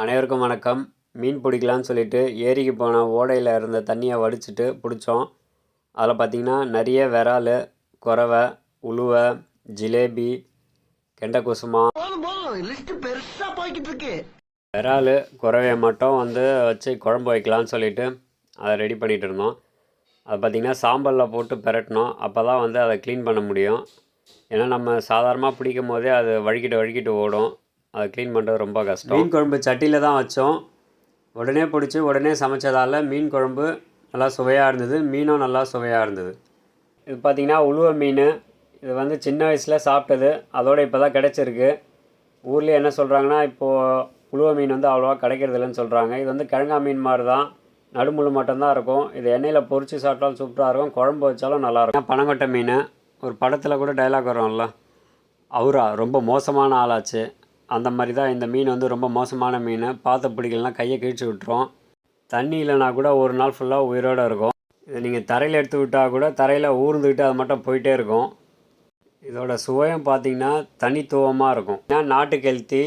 அனைவருக்கும் வணக்கம். மீன் பிடிக்கலான்னு சொல்லிட்டு ஏரிக்கு போன ஓடையில் இருந்த தண்ணியை வடிச்சிட்டு பிடிச்சோம். அதில் பார்த்திங்கன்னா நிறைய விரால் குறவை உளுவை ஜிலேபி கெண்டை குசுமா. விரால் குறவையை மட்டும் வந்து வச்சு குழம்பு வைக்கலான்னு சொல்லிட்டு அதை ரெடி பண்ணிகிட்டு இருந்தோம். அது பார்த்திங்கன்னா சாம்பலில் போட்டு பெரட்டணும் அப்போ தான் வந்து அதை க்ளீன் பண்ண முடியும். ஏன்னா நம்ம சாதாரணமாக பிடிக்கும் போதே அது வழுக்கிட்டு வழுக்கிட்டு ஓடும். அதை க்ளீன் பண்ணுறது ரொம்ப கஷ்டம். மீன் குழம்பு சட்டியில் தான் வச்சோம். உடனே பிடிச்சி உடனே சமைச்சதால் மீன் குழம்பு நல்லா சுவையாக இருந்தது. மீனும் நல்லா சுவையாக இருந்தது. இது பார்த்திங்கன்னா உழுவ மீன். இது வந்து சின்ன வயசில் சாப்பிட்டது. அதோட இப்போ தான் கிடச்சிருக்கு. ஊர்லேயே என்ன சொல்கிறாங்கன்னா இப்போது உழுவ மீன் வந்து அவ்வளோவா கிடைக்கிறதில்லன்னு சொல்கிறாங்க இது வந்து கிழங்கா மீன் மாதிரி தான் நடுமுழு மட்டும்தான் இருக்கும். இது எண்ணெயில் பொறிச்சு சாப்பிட்டாலும் சூப்பராக இருக்கும். குழம்பு வச்சாலும் நல்லாயிருக்கும் பனங்கொட்டை மீன். ஒரு படத்தில் கூட டைலாக் வரும்ல. அவரா ரொம்ப மோசமான ஆளாச்சு. அந்த மாதிரி தான் இந்த மீன் வந்து ரொம்ப மோசமான மீன். பார்த்த பிடிக்கலாம் கையை கிழிச்சு விட்டுரும். தண்ணி இல்லைனா கூட ஒரு நாள் ஃபுல்லாக உயிரோடு இருக்கும். இதை நீங்கள் தரையில் எடுத்து விட்டால் கூட தரையில் ஊர்ந்துக்கிட்டு அது மட்டும் போயிட்டே இருக்கும். இதோட சுவையும் பார்த்தீங்கன்னா தனித்துவமாக இருக்கும். ஏன்னா நாட்டு கெல்த்தி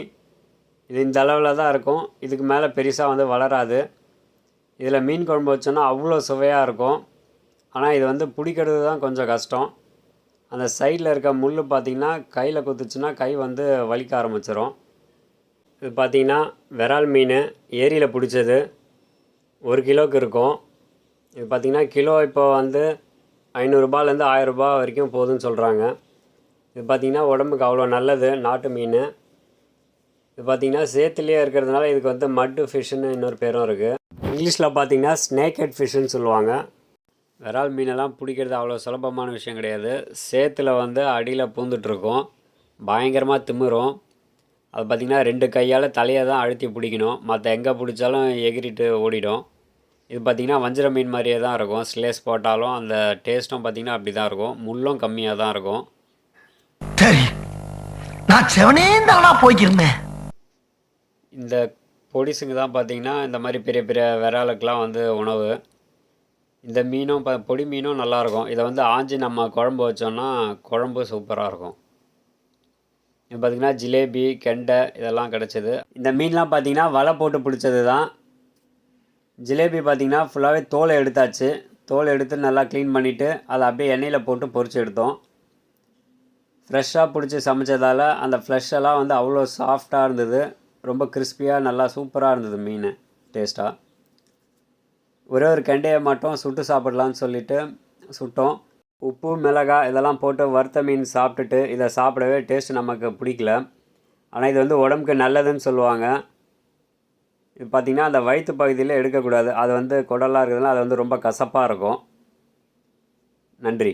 இது இந்த அளவில் தான் இருக்கும். இதுக்கு மேலே பெருசாக வந்து வளராது. இதில் மீன் குழம்பு வச்சோன்னா அவ்வளோ சுவையாக இருக்கும். ஆனால் இது வந்து பிடிக்கிறது தான் கொஞ்சம் கஷ்டம். அந்த சைடில் இருக்க முள் பார்த்திங்கன்னா கையில் குத்துச்சுன்னா கை வந்து வலிக்க ஆரம்பிச்சிடும் இது பார்த்திங்கன்னா விரால் மீன் ஏரியில் பிடிச்சது. ஒரு கிலோவுக்கு இருக்கும். இது பார்த்திங்கன்னா கிலோ இப்போ வந்து ஐநூறுரூபாலேருந்து ஆயரூபா வரைக்கும் போதுன்னு சொல்கிறாங்க இது பார்த்திங்கன்னா உடம்புக்கு அவ்வளோ நல்லது நாட்டு மீன். இது பார்த்திங்கன்னா சேத்துலேயே இருக்கிறதுனால இதுக்கு வந்து மட்டு ஃபிஷ்ஷுன்னு இன்னொரு பேரும் இருக்குது இங்கிலீஷில் பார்த்தீங்கன்னா ஸ்னேக் ஹெட் ஃபிஷ்ஷுன்னு சொல்லுவாங்க. விரால் மீனெல்லாம் பிடிக்கிறது அவ்வளோ சுலபமான விஷயம் கிடையாது. சேத்துல வந்து அடியில் பூந்துட்ருக்கும் பயங்கரமாக திமிரும். அது பார்த்திங்கன்னா ரெண்டு கையால் தலையை தான் அழுத்தி பிடிக்கணும். மற்ற எங்கே பிடிச்சாலும் எகிரிட்டு ஓடிடும். இது பார்த்திங்கன்னா வஞ்சிர மீன் மாதிரியே தான் இருக்கும். ஸ்லேஸ் போட்டாலும் அந்த டேஸ்ட்டும் பார்த்திங்கன்னா அப்படி தான் இருக்கும். முள்ளும் கம்மியாக தான் இருக்கும். சரி. நான் செவனே தானா போய்க்கிருந்தேன். இந்த பொடிசுங்க தான் பார்த்திங்கன்னா இந்த மாதிரி பெரிய பெரிய விராலுக்கெலாம் வந்து உணவு. இந்த மீனும் இப்போ பொடி மீனும் நல்லாயிருக்கும் இதை வந்து ஆஞ்சி நம்ம குழம்பு வச்சோன்னா குழம்பு சூப்பராக இருக்கும். இப்போ பார்த்திங்கன்னா ஜிலேபி கெண்டை இதெல்லாம் கிடச்சிது. இந்த மீன்லாம் பார்த்திங்கன்னா வலை போட்டு பிடிச்சது தான் ஜிலேபி பார்த்திங்கன்னா ஃபுல்லாகவே தோலை எடுத்தாச்சு. தோல் எடுத்து நல்லா க்ளீன் பண்ணிவிட்டு அதை அப்படியே எண்ணெயில் போட்டு பொறிச்சு எடுத்தோம். ஃப்ரெஷ்ஷாக பிடிச்சி சமைச்சதால் அந்த ஃப்ளஷ் எல்லாம் வந்து அவ்வளோ சாஃப்டாக இருந்தது. ரொம்ப கிறிஸ்பியாக நல்லா சூப்பராக இருந்தது மீன் டேஸ்ட்டாக ஒரே ஒரு கெண்டையை மட்டும் சுட்டு சாப்பிடலான்னு சொல்லிட்டு சுட்டோம். உப்பு மிளகாய் இதெல்லாம் போட்டு வறுத்த மீன் சாப்பிட்டுட்டு இதை சாப்பிடவே டேஸ்ட் நமக்கு பிடிக்கல. ஆனால் இது வந்து உடம்புக்கு நல்லதுன்னு சொல்லுவாங்க. இது பார்த்திங்கன்னா அந்த வயிற்று பகுதியில் எடுக்கக்கூடாது. அது வந்து குடலாக இருக்குதுன்னா அது வந்து ரொம்ப கசப்பாக இருக்கும். நன்றி.